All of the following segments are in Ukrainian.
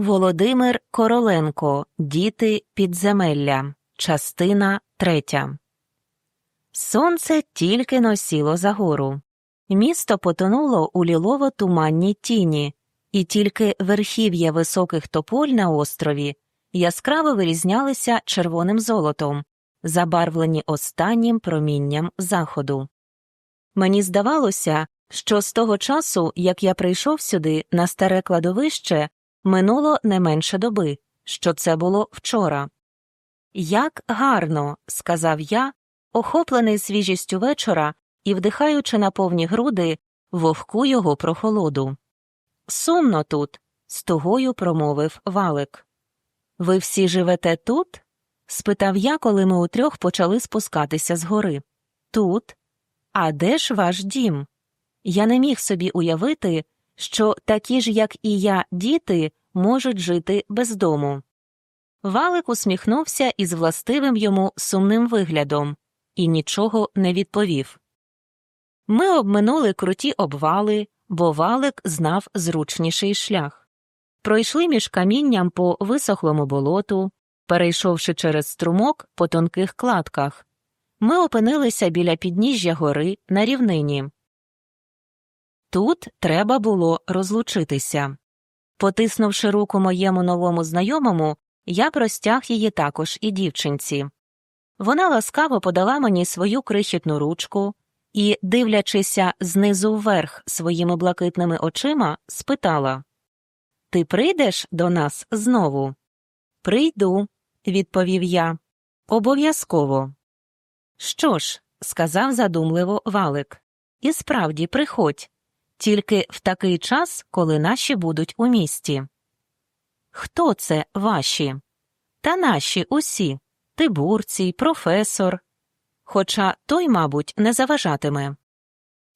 Володимир Короленко Діти підземелля. Частина третя. Сонце тільки носіло за гору. Місто потонуло у лілово-туманній тіні, і тільки верхів'я високих тополь на острові яскраво вирізнялися червоним золотом, забарвлені останнім промінням заходу. Мені здавалося, що з того часу, як я прийшов сюди на старе кладовище, минуло не менше доби, що це було вчора. Як гарно, сказав я, охоплений свіжістю вечора і вдихаючи на повні груди вогку його прохолоду. Сумно тут, з тугою промовив валик. Ви всі живете тут? спитав я, коли ми утрьох почали спускатися з гори. Тут? А де ж ваш дім? Я не міг собі уявити, що такі ж, як і я, діти можуть жити без дому. Валик усміхнувся із властивим йому сумним виглядом і нічого не відповів. Ми обминули круті обвали, бо валик знав зручніший шлях. Пройшли між камінням по висохлому болоту, перейшовши через струмок по тонких кладках. Ми опинилися біля підніжжя гори на рівнині. Тут треба було розлучитися. Потиснувши руку моєму новому знайомому, я простяг її також і дівчинці. Вона ласкаво подала мені свою крихітну ручку і, дивлячися знизу вверх своїми блакитними очима, спитала Ти прийдеш до нас знову? Прийду, відповів я. Обов'язково. Що ж, сказав задумливо Валик, і справді приходь тільки в такий час, коли наші будуть у місті. Хто це ваші? Та наші усі тибурці, професор. Хоча той, мабуть, не заважатиме.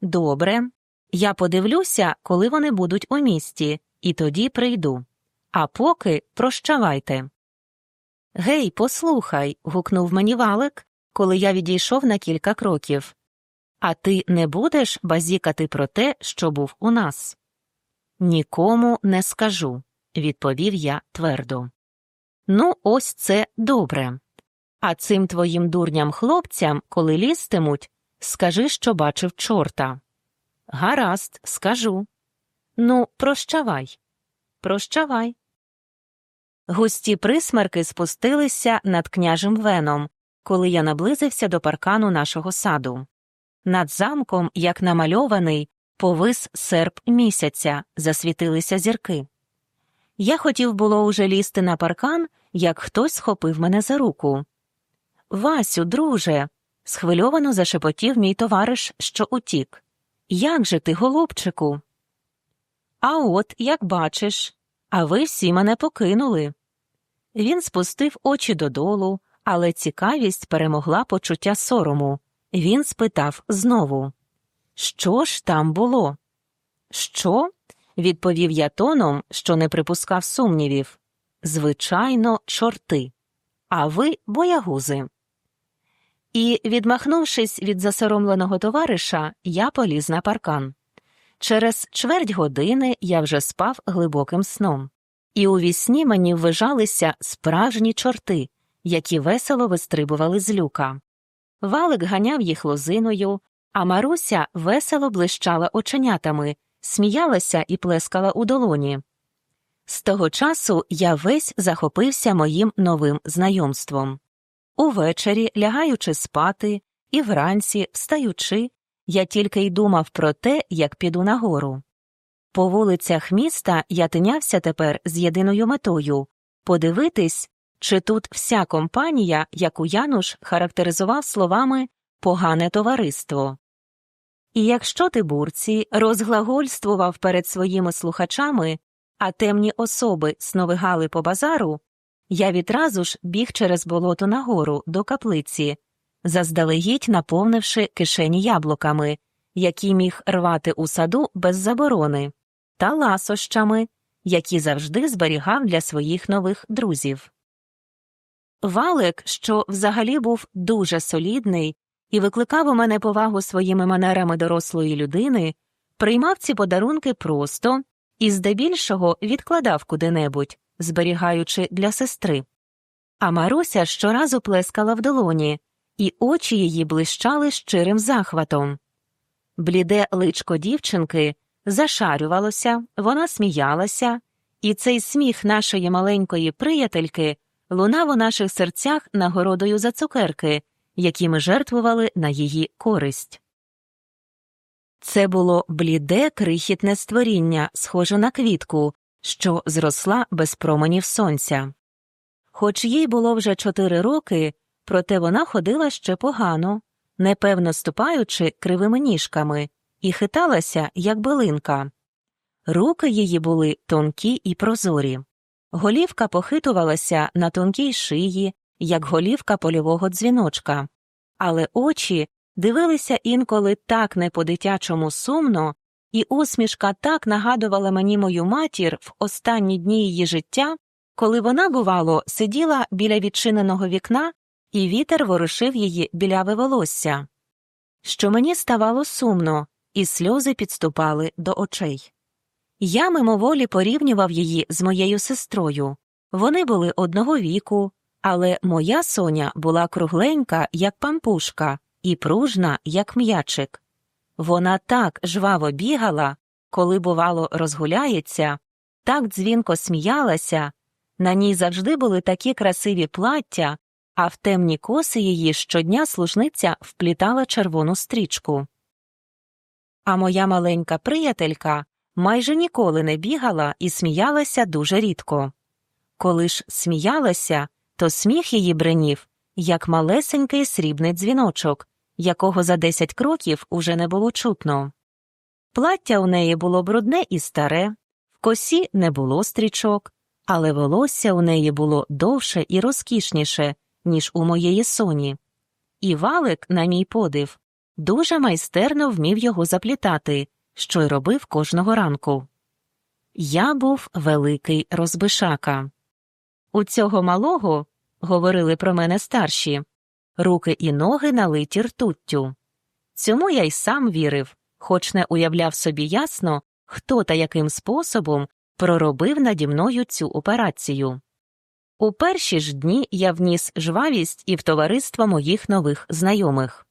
Добре. Я подивлюся, коли вони будуть у місті, і тоді прийду. А поки прощавайте. Гей, послухай. гукнув мені валик, коли я відійшов на кілька кроків. А ти не будеш базікати про те, що був у нас? Нікому не скажу, відповів я твердо. Ну, ось це добре. А цим твоїм дурням хлопцям, коли лізтимуть, скажи, що бачив чорта. Гаразд, скажу. Ну, прощавай. Прощавай. Густі присмерки спустилися над княжим веном, коли я наблизився до паркану нашого саду. Над замком, як намальований, повис серп місяця, засвітилися зірки. Я хотів було уже лізти на паркан, як хтось схопив мене за руку. Васю, друже, схвильовано зашепотів мій товариш, що утік. Як же ти, голубчику? А от, як бачиш, а ви всі мене покинули. Він спустив очі додолу, але цікавість перемогла почуття сорому. Він спитав знову Що ж там було? Що? відповів я тоном, що не припускав сумнівів. Звичайно, чорти. А ви боягузи. І, відмахнувшись від засоромленого товариша, я поліз на паркан. Через чверть години я вже спав глибоким сном, і у вісні мені ввижалися справжні чорти, які весело вистрибували з люка. Валик ганяв їх лозиною, а Маруся весело блищала оченятами, сміялася і плескала у долоні. З того часу я весь захопився моїм новим знайомством. Увечері, лягаючи спати, і вранці, встаючи, я тільки й думав про те, як піду нагору. По вулицях міста я тинявся тепер з єдиною метою подивитись, чи тут вся компанія, яку Януш характеризував словами погане товариство. І якщо Тибурці розглагольствував перед своїми слухачами, а темні особи сновигали по базару, я відразу ж біг через болото нагору до каплиці, заздалегідь наповнивши кишені яблуками, які міг рвати у саду без заборони, та ласощами, які завжди зберігав для своїх нових друзів. Валик, що взагалі був дуже солідний і викликав у мене повагу своїми манерами дорослої людини, приймав ці подарунки просто і здебільшого відкладав куди-небудь, зберігаючи для сестри. А Маруся щоразу плескала в долоні, і очі її блищали щирим захватом. Бліде личко дівчинки зашарювалося, вона сміялася, і цей сміх нашої маленької приятельки лунав у наших серцях нагородою за цукерки, які ми жертвували на її користь. Це було бліде крихітне створіння, схоже на квітку, що зросла без променів сонця. Хоч їй було вже чотири роки, проте вона ходила ще погано, непевно ступаючи кривими ніжками, і хиталася, як билинка. Руки її були тонкі і прозорі. Голівка похитувалася на тонкій шиї, як голівка польового дзвіночка, але очі дивилися інколи так не по дитячому сумно, і усмішка так нагадувала мені мою матір в останні дні її життя, коли вона, бувало, сиділа біля відчиненого вікна, і вітер ворушив її біляве волосся. Що мені ставало сумно, і сльози підступали до очей. Я мимоволі порівнював її з моєю сестрою. Вони були одного віку, але моя соня була кругленька, як пампушка, і пружна, як м'ячик. Вона так жваво бігала, коли, бувало, розгуляється, так дзвінко сміялася, на ній завжди були такі красиві плаття, а в темні коси її щодня служниця вплітала червону стрічку. А моя маленька приятелька майже ніколи не бігала і сміялася дуже рідко. Коли ж сміялася, то сміх її бренів, як малесенький срібний дзвіночок, якого за десять кроків уже не було чутно. Плаття у неї було брудне і старе, в косі не було стрічок, але волосся у неї було довше і розкішніше, ніж у моєї соні. І валик, на мій подив, дуже майстерно вмів його заплітати, що й робив кожного ранку. Я був великий розбишака. У цього малого, говорили про мене старші, руки і ноги налиті ртуттю. Цьому я й сам вірив, хоч не уявляв собі ясно, хто та яким способом проробив наді мною цю операцію. У перші ж дні я вніс жвавість і в товариство моїх нових знайомих.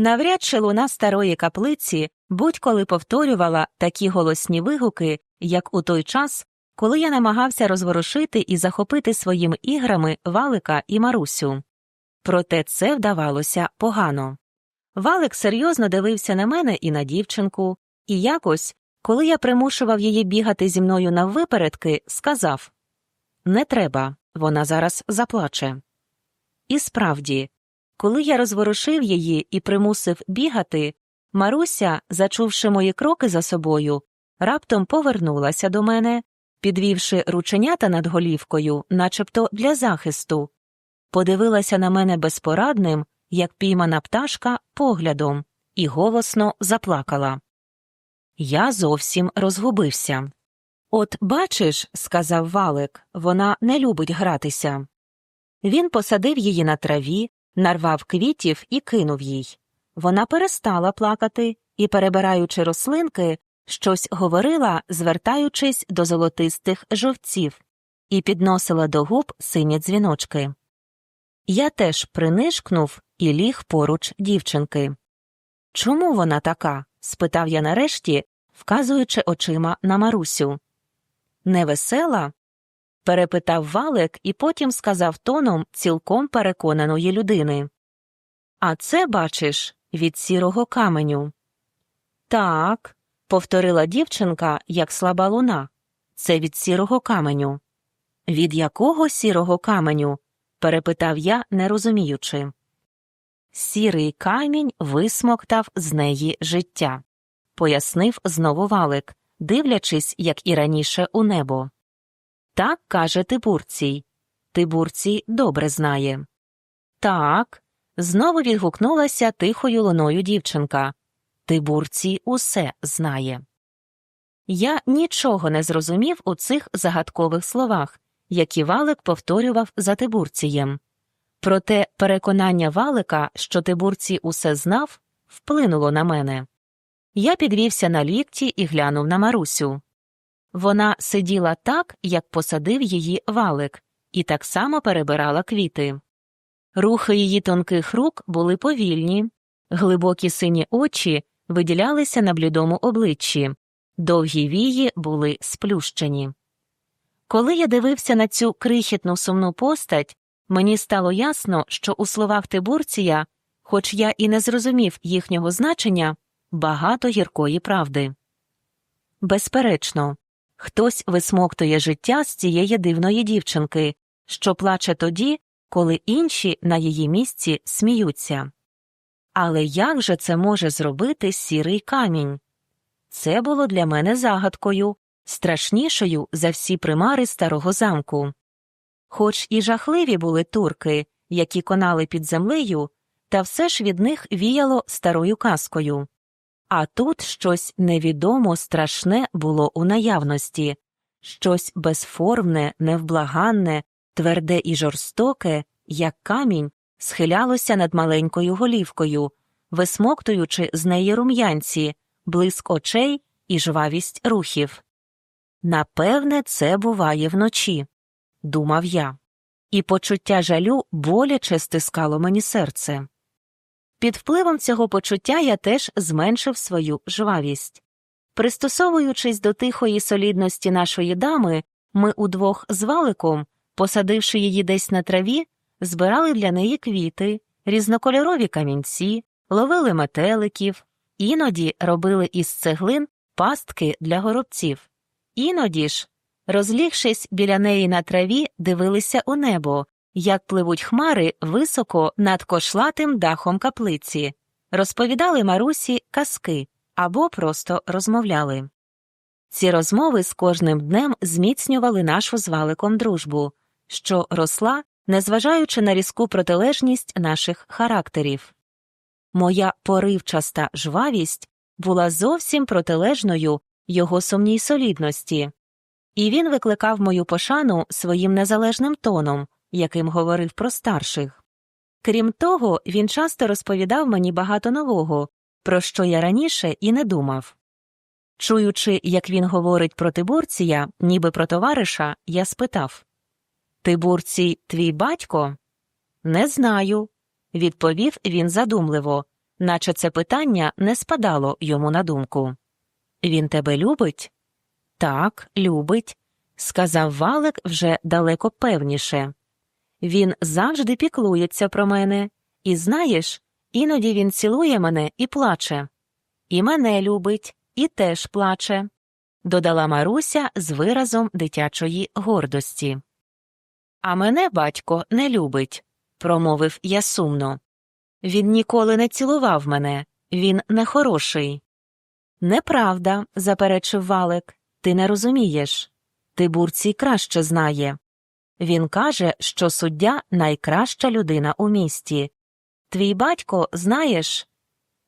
Навряд чи луна старої каплиці будь-коли повторювала такі голосні вигуки, як у той час, коли я намагався розворушити і захопити своїми іграми Валика і Марусю. Проте це вдавалося погано. Валик серйозно дивився на мене і на дівчинку, і якось, коли я примушував її бігати зі мною наввипередки, сказав Не треба, вона зараз заплаче. І справді, коли я розворушив її і примусив бігати, Маруся, зачувши мої кроки за собою, раптом повернулася до мене, підвівши рученята над голівкою, начебто для захисту, подивилася на мене безпорадним, як піймана пташка, поглядом, і голосно заплакала. Я зовсім розгубився. От бачиш, сказав Валик, вона не любить гратися. Він посадив її на траві, нарвав квітів і кинув їй. Вона перестала плакати і, перебираючи рослинки, щось говорила, звертаючись до золотистих жовців, і підносила до губ сині дзвіночки. Я теж принишкнув і ліг поруч дівчинки. Чому вона така? спитав я нарешті, вказуючи очима на Марусю. Невесела? Перепитав валик і потім сказав тоном цілком переконаної людини. А це, бачиш, від сірого каменю. Так, повторила дівчинка, як слаба луна. Це від сірого каменю. Від якого сірого каменю? перепитав я, не розуміючи. Сірий камінь висмоктав з неї життя, пояснив знову валик, дивлячись, як і раніше, у небо. Так каже Тибурцій. Тибурцій добре знає. Так. Знову відгукнулася тихою луною дівчинка. Тибурцій усе знає. Я нічого не зрозумів у цих загадкових словах, які валик повторював за Тибурцієм. Проте переконання валика, що Тибурцій усе знав, вплинуло на мене. Я підвівся на лікті і глянув на Марусю. Вона сиділа так, як посадив її валик, і так само перебирала квіти. Рухи її тонких рук були повільні, глибокі сині очі виділялися на блідому обличчі, довгі вії були сплющені. Коли я дивився на цю крихітну сумну постать, мені стало ясно, що у словах Тибурція, хоч я і не зрозумів їхнього значення, багато гіркої правди. Безперечно, хтось висмоктує життя з цієї дивної дівчинки, що плаче тоді, коли інші на її місці сміються. Але як же це може зробити сірий камінь? Це було для мене загадкою, страшнішою за всі примари старого замку. Хоч і жахливі були турки, які конали під землею, та все ж від них віяло старою казкою. А тут щось невідомо страшне було у наявності, щось безформне, невблаганне, тверде і жорстоке, як камінь, схилялося над маленькою голівкою, висмоктуючи з неї рум'янці, блиск очей і жвавість рухів. Напевне, це буває вночі, думав я, і почуття жалю боляче стискало мені серце. Під впливом цього почуття я теж зменшив свою жвавість. Пристосовуючись до тихої солідності нашої дами, ми удвох з валиком, посадивши її десь на траві, збирали для неї квіти, різнокольорові камінці, ловили метеликів, іноді робили із цеглин пастки для горобців. Іноді ж, розлігшись біля неї на траві, дивилися у небо, як пливуть хмари високо над кошлатим дахом каплиці, розповідали Марусі казки або просто розмовляли. Ці розмови з кожним днем зміцнювали нашу з валиком дружбу, що росла, незважаючи на різку протилежність наших характерів. Моя поривчаста жвавість була зовсім протилежною його сумній солідності, і він викликав мою пошану своїм незалежним тоном, яким говорив про старших. Крім того, він часто розповідав мені багато нового, про що я раніше і не думав. Чуючи, як він говорить про Тибурція, ніби про товариша, я спитав Тибурцій твій батько? Не знаю, відповів він задумливо, наче це питання не спадало йому на думку. Він тебе любить? Так, любить, сказав Валик вже далеко певніше. Він завжди піклується про мене, і знаєш, іноді він цілує мене і плаче. І мене любить, і теж плаче, додала Маруся з виразом дитячої гордості. А мене батько не любить, промовив я сумно. Він ніколи не цілував мене, він нехороший. Неправда, заперечив Валик, ти не розумієш. Тибурцій краще знає. Він каже, що суддя найкраща людина у місті. Твій батько, знаєш,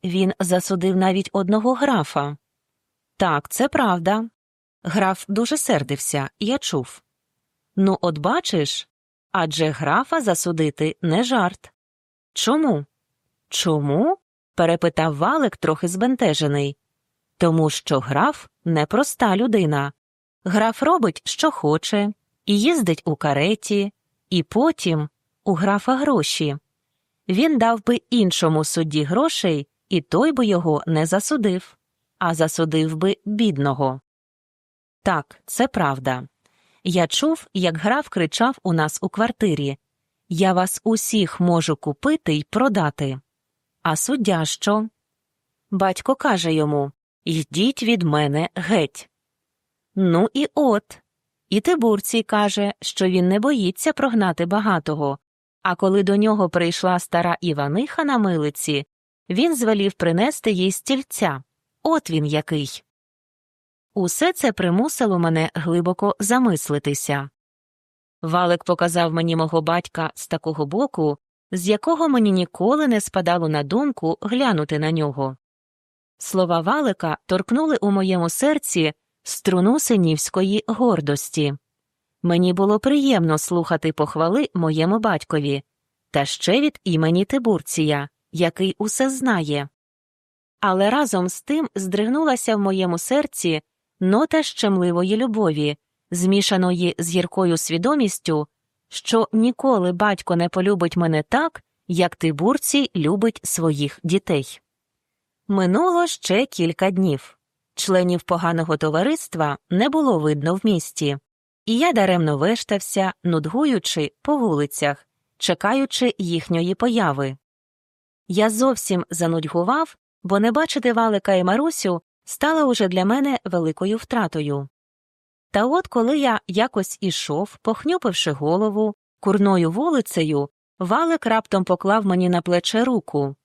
він засудив навіть одного графа. Так, це правда. Граф дуже сердився, я чув. Ну, от бачиш, адже графа засудити не жарт. Чому? Чому? перепитав Валик трохи збентежений. Тому що граф непроста людина. Граф робить, що хоче, і їздить у кареті, і потім у графа гроші. Він дав би іншому судді грошей, і той би його не засудив, а засудив би бідного. Так, це правда. Я чув, як граф кричав у нас у квартирі Я вас усіх можу купити й продати. А суддя що? Батько каже йому Йдіть від мене геть. Ну і от. І Тибурцій каже, що він не боїться прогнати багатого, а коли до нього прийшла стара Іваниха на милиці, він звелів принести їй стільця. От він який. Усе це примусило мене глибоко замислитися. Валик показав мені мого батька з такого боку, з якого мені ніколи не спадало на думку глянути на нього. Слова Валика торкнули у моєму серці струну синівської гордості. Мені було приємно слухати похвали моєму батькові, та ще від імені Тибурція, який усе знає. але разом з тим здригнулася в моєму серці нота щемливої любові, змішаної з гіркою свідомістю, що ніколи батько не полюбить мене так, як Тибурцій любить своїх дітей. Минуло ще кілька днів. Членів поганого товариства не було видно в місті, і я даремно вештався, нудгуючи по вулицях, чекаючи їхньої появи. Я зовсім занудьгував, бо не бачити Валика і Марусю стало уже для мене великою втратою. Та от коли я якось ішов, похнюпивши голову, курною вулицею, Валик раптом поклав мені на плече руку.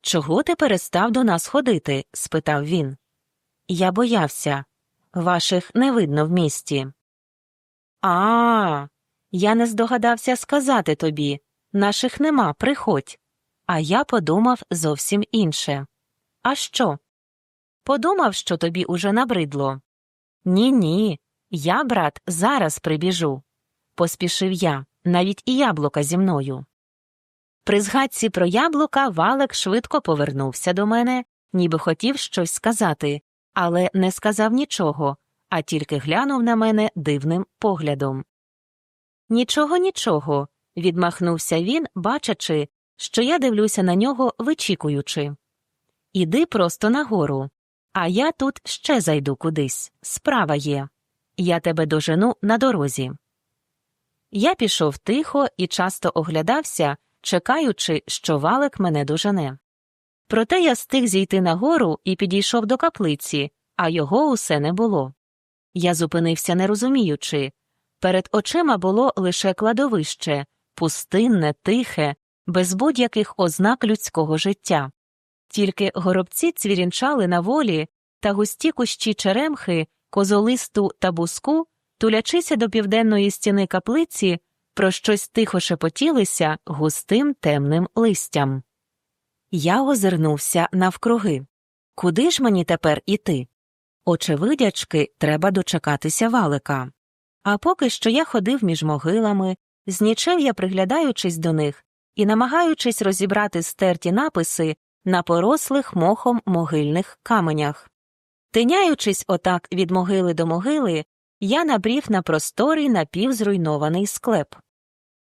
Чого ти перестав до нас ходити? спитав він. Я боявся. Ваших не видно в місті. А, я не здогадався сказати тобі. Наших нема, приходь. А я подумав зовсім інше. А що? Подумав, що тобі уже набридло. Ні, ні. Я, брат, зараз прибіжу. Поспішив я, навіть і яблука зі мною. При згадці про яблука Валик швидко повернувся до мене, ніби хотів щось сказати, але не сказав нічого, а тільки глянув на мене дивним поглядом. Нічого, нічого, відмахнувся він, бачачи, що я дивлюся на нього, вичікуючи. Іди просто нагору, а я тут ще зайду кудись. Справа є. Я тебе дожену на дорозі. Я пішов тихо і часто оглядався, чекаючи, що валик мене дожене. Проте я стиг зійти нагору і підійшов до каплиці, а його усе не було. Я зупинився, не розуміючи. Перед очима було лише кладовище, пустинне, тихе, без будь-яких ознак людського життя. Тільки горобці цвірінчали на волі та густі кущі черемхи, козолисту та буску, тулячися до південної стіни каплиці, про щось тихо шепотілися густим темним листям. Я озирнувся навкруги. Куди ж мені тепер іти? Очевидячки, треба дочекатися валика. А поки що я ходив між могилами, знічев я приглядаючись до них і намагаючись розібрати стерті написи на порослих мохом могильних каменях. Тиняючись отак від могили до могили, я набрів на просторий напівзруйнований склеп.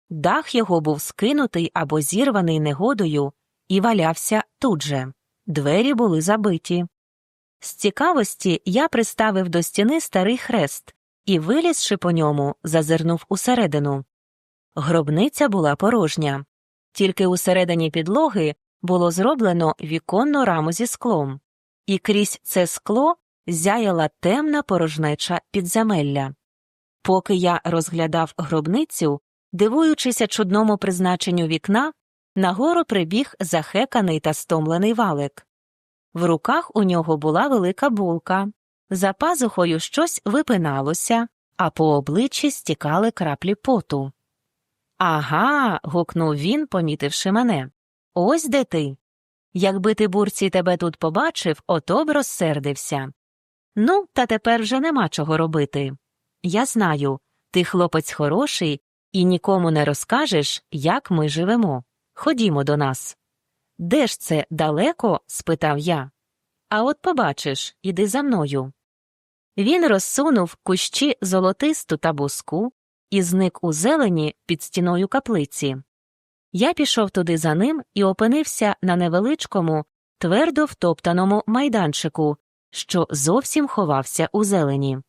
Дах його був скинутий або зірваний негодою і валявся тут же. Двері були забиті. З цікавості я приставив до стіни старий хрест і, вилізши по ньому, зазирнув усередину. Гробниця була порожня, тільки усередині підлоги було зроблено віконну раму зі склом, і крізь це скло зяяла темна порожнеча підземелля. Поки я розглядав гробницю, дивуючися чудному призначенню вікна, нагору прибіг захеканий та стомлений валик. В руках у нього була велика булка, за пазухою щось випиналося, а по обличчі стікали краплі поту. Ага. гукнув він, помітивши мене. Ось де ти. Якби ти бурці тебе тут побачив, ото б розсердився. Ну, та тепер вже нема чого робити. Я знаю, ти хлопець хороший і нікому не розкажеш, як ми живемо. Ходімо до нас. Де ж це далеко? спитав я. А от побачиш, іди за мною. Він розсунув кущі золотисту та буску і зник у зелені під стіною каплиці. Я пішов туди за ним і опинився на невеличкому, твердо втоптаному майданчику, що зовсім ховався у зелені.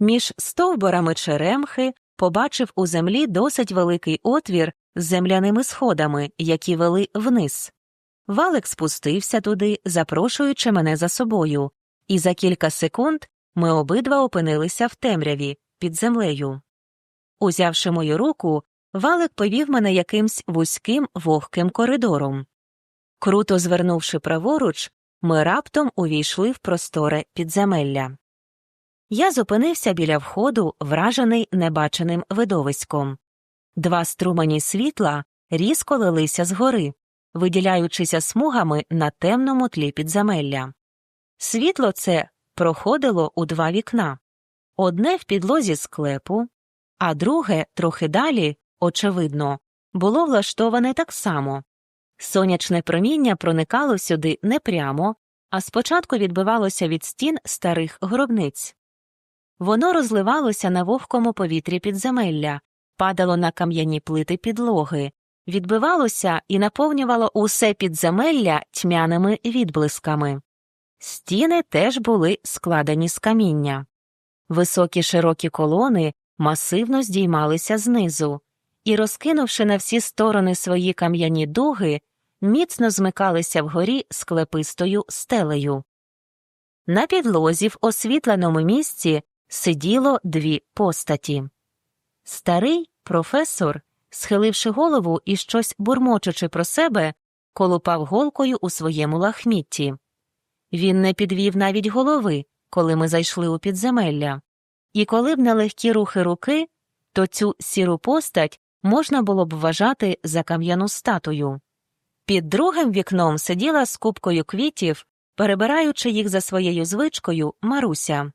Між стовборами черемхи побачив у землі досить великий отвір з земляними сходами, які вели вниз. Валик спустився туди, запрошуючи мене за собою, і за кілька секунд ми обидва опинилися в темряві під землею. Узявши мою руку, валик повів мене якимсь вузьким вогким коридором. Круто звернувши праворуч, ми раптом увійшли в просторе підземелля. Я зупинився біля входу, вражений небаченим видовиськом. Два струмені світла різко лилися згори, виділяючися смугами на темному тлі підземелля. Світло це проходило у два вікна одне в підлозі склепу, а друге, трохи далі, очевидно, було влаштоване так само. Сонячне проміння проникало сюди не прямо, а спочатку відбивалося від стін старих гробниць. Воно розливалося на вогкому повітрі підземелля, падало на кам'яні плити підлоги, відбивалося і наповнювало усе підземелля тьмяними відблисками. Стіни теж були складені з каміння. Високі широкі колони масивно здіймалися знизу і, розкинувши на всі сторони свої кам'яні дуги, міцно змикалися вгорі склепистою стелею. На підлозі в освітленому місці сиділо дві постаті. Старий професор, схиливши голову і щось бурмочучи про себе, колупав голкою у своєму лахмітті. Він не підвів навіть голови, коли ми зайшли у підземелля, і коли б не легкі рухи руки, то цю сіру постать можна було б вважати за кам'яну статую. Під другим вікном сиділа з купкою квітів, перебираючи їх за своєю звичкою, Маруся.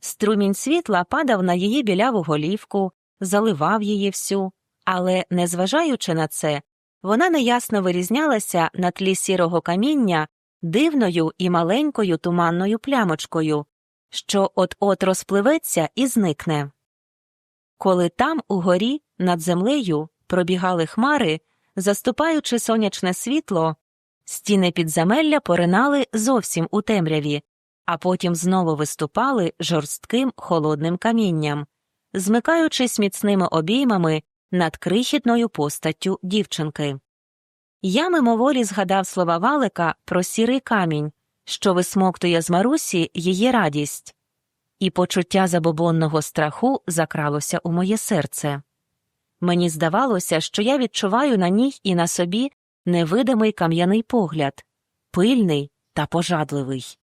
Струмінь світла падав на її біляву голівку, заливав її всю, але, незважаючи на це, вона неясно вирізнялася на тлі сірого каміння дивною і маленькою туманною плямочкою, що от-от розпливеться і зникне. Коли там, угорі, над землею, пробігали хмари, заступаючи сонячне світло, стіни підземелля поринали зовсім у темряві, а потім знову виступали жорстким холодним камінням, змикаючись міцними обіймами над крихітною постаттю дівчинки. Я мимоволі згадав слова Валика про сірий камінь, що висмоктує з Марусі її радість, і почуття забобонного страху закралося у моє серце. Мені здавалося, що я відчуваю на ній і на собі невидимий кам'яний погляд, пильний та пожадливий.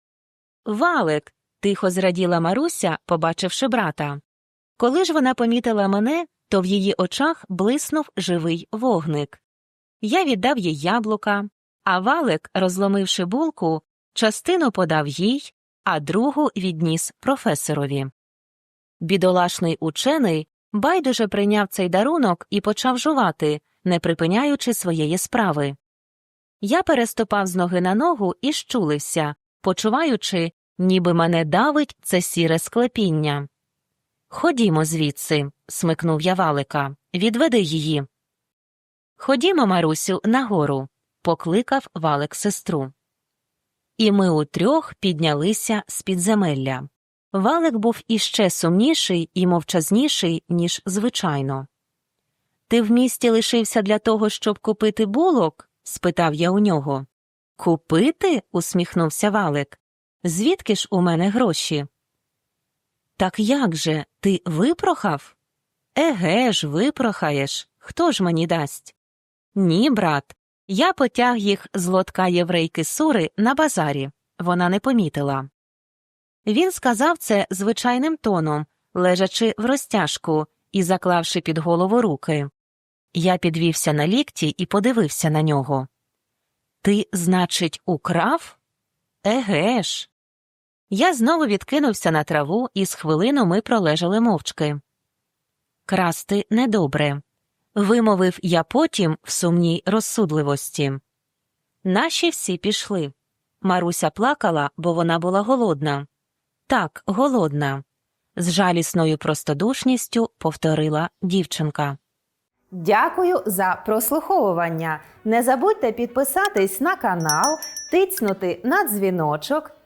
Валик. тихо зраділа Маруся, побачивши брата. Коли ж вона помітила мене, то в її очах блиснув живий вогник. Я віддав їй яблука, а валик, розломивши булку, частину подав їй, а другу відніс професорові. Бідолашний учений байдуже прийняв цей дарунок і почав жувати, не припиняючи своєї справи. Я переступав з ноги на ногу і щулився, почуваючи, ніби мене давить це сіре склепіння. Ходімо звідси, смикнув я валика, відведи її. Ходімо, Марусю, нагору, покликав валик сестру. І ми утрьох піднялися з підземелля. Валик був іще сумніший і мовчазніший, ніж звичайно. Ти в місті лишився для того, щоб купити булок? спитав я у нього. Купити? усміхнувся Валик. Звідки ж у мене гроші? Так як же, ти випрохав? Еге ж, випрохаєш. Хто ж мені дасть? Ні, брат. Я потяг їх з лотка єврейки Сури на базарі. Вона не помітила. Він сказав це звичайним тоном, лежачи в розтяжку і заклавши під голову руки. Я підвівся на лікті і подивився на нього. Ти, значить, украв? Еге ж. Я знову відкинувся на траву, і з хвилину ми пролежали мовчки. Красти недобре, вимовив я потім в сумній розсудливості. Наші всі пішли. Маруся плакала, бо вона була голодна. Так, голодна, з жалісною простодушністю повторила дівчинка. Дякую за прослуховування. Не забудьте підписатись на канал, тицнути на дзвіночок